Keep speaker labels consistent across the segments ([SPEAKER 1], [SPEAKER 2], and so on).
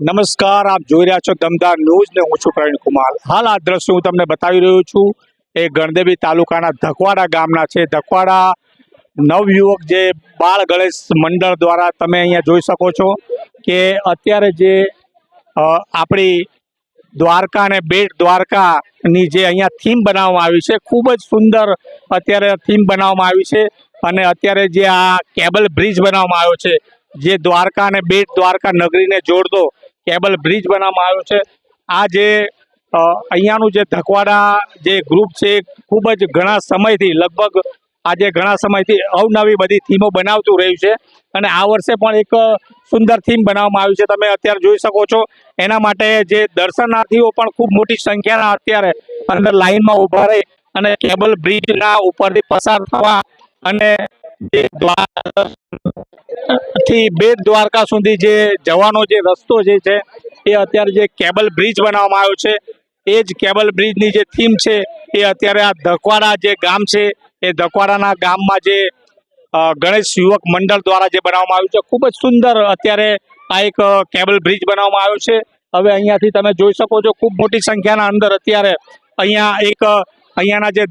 [SPEAKER 1] નમસ્કાર, આપ જોઈ રહ્યા છો દમદાર ન્યૂઝ ને હું છું પ્રવીણ કુમાર. હાલ આ દ્રશ્ય હું તમને બતાવી રહ્યો છું. એ ગણદેવી તાલુકાના ધકવાડા ગામના છે. ધકવાડા નવયુવક જે બાળ ગણેશ મંડળ દ્વારા તમે અહીંયા જોઈ શકો છો કે અત્યારે જે આપણી દ્વારકા અને બેટ દ્વારકાની જે અહીંયા થીમ બનાવવામાં આવી છે, ખૂબ જ સુંદર અત્યારે થીમ બનાવવામાં આવી છે. અને અત્યારે જે આ કેબલ બ્રિજ બનાવવામાં આવ્યો છે, જે દ્વારકા અને બેટ દ્વારકા નગરીને જોડતો કેબલ બ્રિજ બનાવવામાં આવ્યો છે. આ જે અહીંયાનું જે ધકવાડા જે ગ્રુપ છે ખૂબ જ ઘણા સમયથી, લગભગ આજે ઘણા સમયથી અવનવી બધી થીમો બનાવતું રહ્યું છે. અને આ વર્ષે પણ એક સુંદર થીમ બનાવવામાં આવી છે. તમે અત્યારે જોઈ શકો છો. એના માટે જે દર્શનાર્થીઓ પણ ખૂબ મોટી સંખ્યાના અત્યારે અંદર લાઇનમાં ઊભા રહી અને કેબલ બ્રિજના ઉપરથી પસાર થવા અને જે થી બેટ દ્વારકા સુધી જે જવાનો જે રસ્તો જે છે, એ અત્યારે જે કેબલ બ્રિજ બનાવવામાં આવ્યો છે, એ જ કેબલ બ્રિજની જે થીમ છે, એ અત્યારે આ ધકવાડા જે ગામ છે, એ ધકવાડાના ગામમાં જે ગણેશ યુવક મંડળ દ્વારા જે બનાવવામાં આવ્યું છે, ખૂબ જ સુંદર અત્યારે આ એક કેબલ બ્રિજ બનાવવામાં આવ્યો છે. હવે અહીંયાથી તમે જોઈ શકો છો, ખૂબ મોટી સંખ્યાના અંદર અત્યારે અહીંયા એક અહીંયાના જે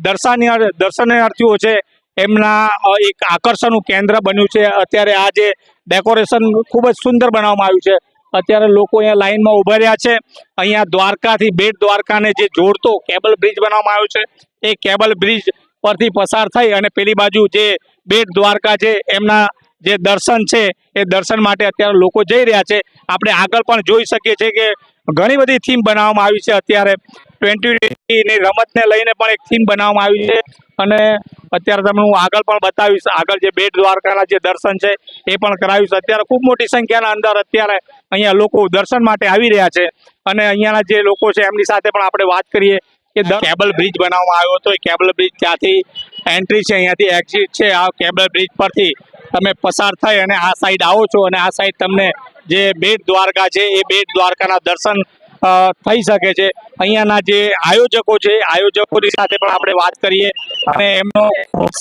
[SPEAKER 1] દર્શનાર્થીઓ છે એમના એક આકર્ષણનું કેન્દ્ર બન્યું છે. અત્યારે આ જે ડેકોરેશન ખૂબ જ સુંદર બનાવવામાં આવ્યું છે. અત્યારે લોકો અહીંયા લાઈનમાં ઊભા રહ્યા છે. અહીંયા દ્વારકાથી બેટ દ્વારકાને જે જોડતો કેબલ બ્રિજ બનાવવામાં આવ્યો છે. એ કેબલ બ્રિજ પરથી પસાર થઈ અને પેલી બાજુ જે બેટ દ્વારકા છે, એમના જે દર્શન છે, એ દર્શન માટે અત્યારે લોકો જઈ રહ્યા છે. આપણે આગળ પણ જોઈ શકીએ છીએ કે ઘણી બધી થીમ બનાવવામાં આવી છે અત્યારે. ટ્વેન્ટી રમતને લઈને પણ એક થીમ બનાવવામાં આવી છે. અને અત્યારે તમને હું આગળ પણ બતાવીશ. આગળ જે બેટ દ્વારકાના જે દર્શન છે, એ પણ કરાવીશ. અત્યારે ખૂબ મોટી સંખ્યાના અંદર અત્યારે અહીંયા લોકો દર્શન માટે આવી રહ્યા છે. અને અહીંયાના જે લોકો છે, એમની સાથે પણ આપણે વાત કરીએ કે કેબલ બ્રિજ બનાવવામાં આવ્યો હતો. એ કેબલ બ્રિજ ત્યાંથી એન્ટ્રી છે, અહીંયાથી એક્ઝિટ છે. આ કેબલ બ્રિજ પરથી તમે પસાર થઈ અને આ સાઈડ આવો છો. અને આ સાઈડ તમને જે બેટ દ્વારકા છે, એ બેટ દ્વારકાના દર્શન થઈ શકે છે. અહીંયાના જે આયોજકો છે આયોજકોની સાથે પણ આપણે વાત કરીએ. અને એમનો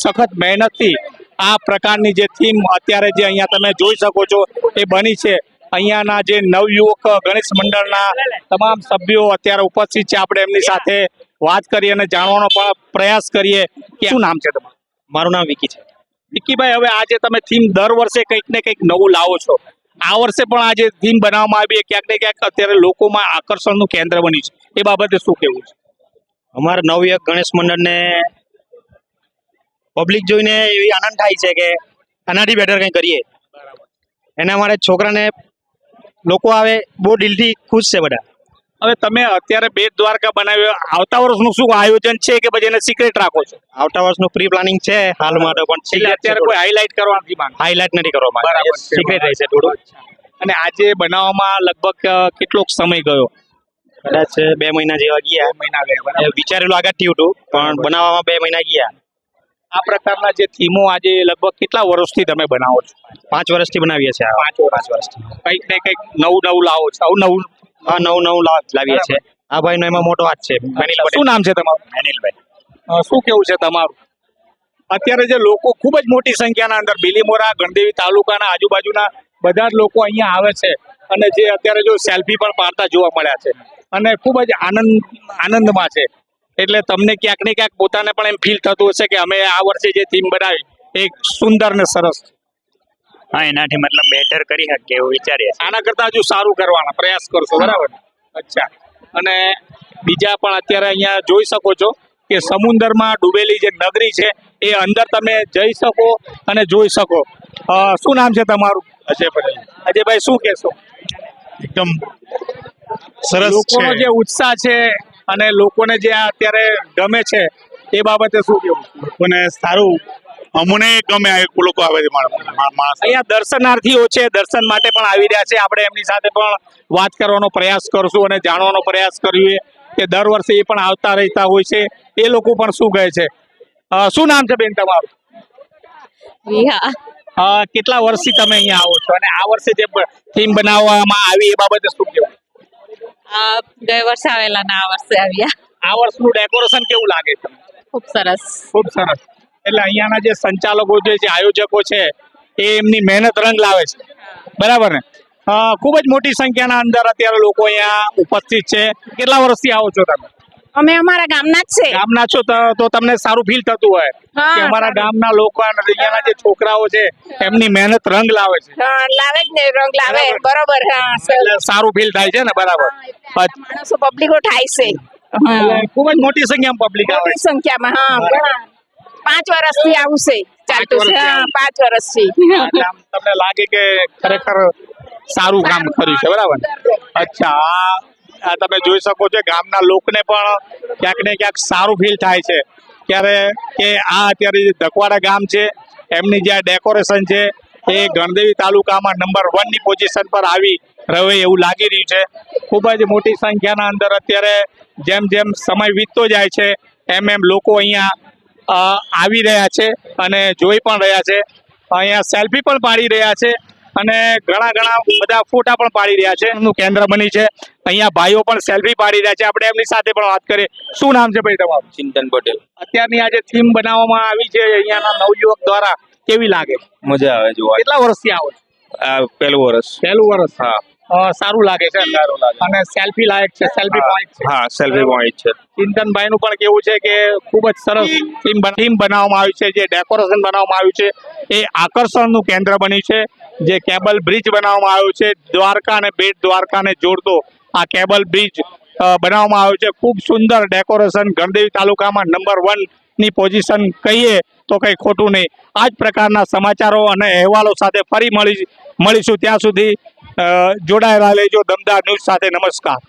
[SPEAKER 1] સખત મહેનતથી આ પ્રકારની જે થીમ અત્યારે જે અહીંયા તમે જોઈ શકો છો એ બની છે. અહીંયાના જે નવયુવક ગણેશ મંડળના તમામ સભ્યો અત્યારે ઉપસ્થિત છે. આપણે એમની સાથે વાત કરીએ અને જાણવાનો પણ પ્રયાસ કરીએ કે શું નામ છે તમારું?
[SPEAKER 2] મારું નામ વિકી છે.
[SPEAKER 1] વિકીભાઈ હવે આજે તમે થીમ દર વર્ષે કંઈક ને કંઈક નવું લાવો છો. આ વર્ષે પણ આજે થીમ બનાવવામાં આવી ક્યાંક ને ક્યાંક અત્યારે લોકોમાં આકર્ષણનું કેન્દ્ર બન્યું છે. એ બાબતે શું કહેવું છે?
[SPEAKER 2] અમારા નવયક ગણેશ મંડળને પબ્લિક જોઈને એવી આનંદ થાય છે કે આનાથી બેટર કંઈ કરીએ. એના માટે છોકરાને લોકો આવે બહુ દિલથી ખુશ છે બધા.
[SPEAKER 1] હવે તમે અત્યારે બેટ દ્વારકા બનાવ્યો આવતા વર્ષનું શું આયોજન છે કે પછી એને સિક્રેટ રાખો છો?
[SPEAKER 2] આવતા વર્ષનું પ્રી પ્લાનિંગ છે હાલ માટે પણ
[SPEAKER 1] છે અત્યારે કોઈ હાઇલાઇટ કરવા નથી માંગ.
[SPEAKER 2] હાઇલાઇટ નથી કરવામાં
[SPEAKER 1] બરાબર.
[SPEAKER 2] સિક્રેટ રહેશે થોડું.
[SPEAKER 1] અને આજે બનાવવામાં લગભગ કેટલોક સમય ગયો?
[SPEAKER 2] કદાચ બે મહિના જેવા ગયા.
[SPEAKER 1] મહિના ગયા
[SPEAKER 2] વિચારેલું આગળ થયું હતું પણ બનાવવામાં બે મહિના ગયા.
[SPEAKER 1] આ પ્રકારના જે થીમો આજે લગભગ કેટલા વર્ષથી તમે બનાવો છો?
[SPEAKER 2] પાંચ વર્ષથી બનાવીએ છીએ.
[SPEAKER 1] પાંચ વર્ષ વર્ષથી. કંઈક ને કંઈક નવું નવું લાવો છો. આવું નવું
[SPEAKER 2] આ નવું નવું લાવ- લાવીએ છીએ. આ ભાઈનો એમાં મોટો હાથ છે અનિલ
[SPEAKER 1] શું નામ છે તમારું?
[SPEAKER 2] અનિલભાઈ
[SPEAKER 1] શું કેવું છે તમારું? અત્યારે જે લોકો ખૂબ જ મોટી સંખ્યાના અંદર બિલીમોરા ગણદેવી તાલુકાના આજુબાજુના બધા જ લોકો અહીંયા આવે છે અને જે અત્યારે જો સેલ્ફી પણ પાડતા જોવા મળ્યા છે. અને ખૂબ જ આનંદ આનંદમાં છે. એટલે તમને ક્યાંક ને ક્યાંક પોતાને પણ એમ ફીલ થતું હશે કે અમે આ વર્ષે જે થીમ બનાવી એક સુંદર ને સરસ.
[SPEAKER 2] હા એનાથી મતલબ બેટર કરી શકીએ એવું વિચારીએ
[SPEAKER 1] આના કરતા હજુ સારું કરવાના પ્રયાસ કરશો બરાબર? અચ્છા. અને બીજા પણ અત્યારે અહીંયા જોઈ શકો છો કે સમુદ્રમાં ડૂબેલી જે નગરી છે એ અંદર તમે જઈ શકો અને જોઈ શકો. શું નામ છે તમારું? અજય પટેલ અજયભાઈ શું કહેશો?
[SPEAKER 3] એકદમ સરસ
[SPEAKER 1] લોકોનો જે ઉત્સાહ છે અને લોકોને જે આ અત્યારે ગમે છે એ બાબતે શું કહેવું?
[SPEAKER 3] લોકોને સારું અમને ગમે આ લોકો આવે છે માણસ.
[SPEAKER 1] અહીંયા દર્શનાર્થીઓ છે દર્શન માટે પણ આવી રહ્યા છે. આપણે એમની સાથે પણ વાત કરવાનો પ્રયાસ કરશું અને જાણવાનો પ્રયાસ કરીએ કે દર વર્ષે એ પણ આવતા રહેતા હોય છે. એ લોકો પણ શું કહે છે? શું નામ છે બેન તમારું? કેટલા વર્ષથી તમે અહીંયા આવો છો અને આ વર્ષે જે થીમ બનાવવામાં આવી એ બાબતે શું કહેવાય
[SPEAKER 4] આ ગયા વર્ષે આવેલા ને આ વર્ષે આવ્યા.
[SPEAKER 1] આ વર્ષનું ડેકોરેશન કેવું લાગે છે
[SPEAKER 4] ખૂબ સરસ.
[SPEAKER 1] ખૂબ સરસ. એટલે અહીંયાના જે સંચાલકો છે જે આયોજકો છે એ એમની મહેનત રંગ લાવે છે. બરાબર ને? ખૂબ જ મોટી સંખ્યાના અંદર અત્યારે લોકો અહીંયા ઉપસ્થિત છે. કેટલા વર્ષથી આવો છો તમે?
[SPEAKER 5] અમે અમારા ગામના જ છે.
[SPEAKER 1] ગામના છો તો તમને સારું ફીલ થતું હોય. કે અમારા ગામના લોકો અહીંયાના જે છોકરાઓ છે એમની મહેનત રંગ લાવે છે.
[SPEAKER 5] લાવે જ ને રંગ લાવે. બરોબર.
[SPEAKER 1] સારું. ફીલ થાય છે ને બરાબર.
[SPEAKER 5] માણસો પબ્લિકો થાય છે.
[SPEAKER 1] ખૂબ જ મોટી સંખ્યામાં પબ્લિક આવે
[SPEAKER 5] સંખ્યામાં હા. પાંચ વર્ષથી આવું છે ચાલતું છે. પાંચ વર્ષથી.
[SPEAKER 1] તમને લાગે કે ખરેખર સારું કામ કર્યું છે બરાબર? અચ્છા આ તમે જોઈ શકો છો ગામના લોકોને પણ ક્યાંક ને ક્યાંક સારું ફીલ થાય છે. ત્યારે કે આ અત્યારે જે ધકવાડા ગામ છે એમની જે ડેકોરેશન છે એ ગણદેવી તાલુકામાં નંબર વનની પોઝિશન પર આવી રહે એવું લાગી રહ્યું છે. ખૂબ જ મોટી સંખ્યાના અંદર અત્યારે જેમ જેમ સમય વીતતો જાય છે એમ એમ લોકો અહીંયા આવી રહ્યા છે અને જોઈ પણ રહ્યા છે. અહીંયા સેલ્ફી પણ પાડી રહ્યા છે અને ઘણા ઘણા બધા ફોટા પણ પાડી રહ્યા છે. એમનું કેન્દ્ર બની છે. અહીંયા ભાઈઓ પણ સેલ્ફી પાડી રહ્યા છે. આપણે એમની સાથે પણ વાત કરીએ. શું નામ છે ભાઈ તમારું?
[SPEAKER 6] ચિંતન પટેલ.
[SPEAKER 1] અત્યારની આ જે થીમ બનાવવામાં આવી છે અહીંયાના નવયુવક દ્વારા કેવી લાગે?
[SPEAKER 6] મજા આવે જોવા
[SPEAKER 1] કેટલા વર્ષથી આવો
[SPEAKER 6] આ પહેલું વર્ષ.
[SPEAKER 1] પહેલું વર્ષ.
[SPEAKER 6] હા.
[SPEAKER 1] સારું લાગે છે અને સેલ્ફી લાયક છે સેલ્ફી પોઈન્ટ છે.
[SPEAKER 6] હા સેલ્ફી પોઈન્ટ છે.
[SPEAKER 1] ચિંતનભાઈ નું પણ કેવું છે કે ખૂબ જ સરસ થીમ થીમ બનાવવામાં આવ્યું છે જે ડેકોરેશન બનાવવામાં આવ્યું છે એ આકર્ષણનું કેન્દ્ર બન્યું છે. જે કેબલ બ્રિજ બનાવવામાં આવ્યું છે દ્વારકા અને બેટ દ્વારકાને જોડતો આ કેબલ બ્રિજ બનાવવામાં આવ્યું છે. ખૂબ સુંદર ડેકોરેશન ગણદેવી તાલુકામાં નંબર વનની પોઝિશન કહીએ તો કંઈ ખોટું નહીં. આ જ પ્રકારના સમાચારો અને અહેવાલો સાથે ફરી મળી મળીશું ત્યાં સુધી જોડાયેલા લેજો દમદાર ન્યૂઝ સાથે નમસ્કાર.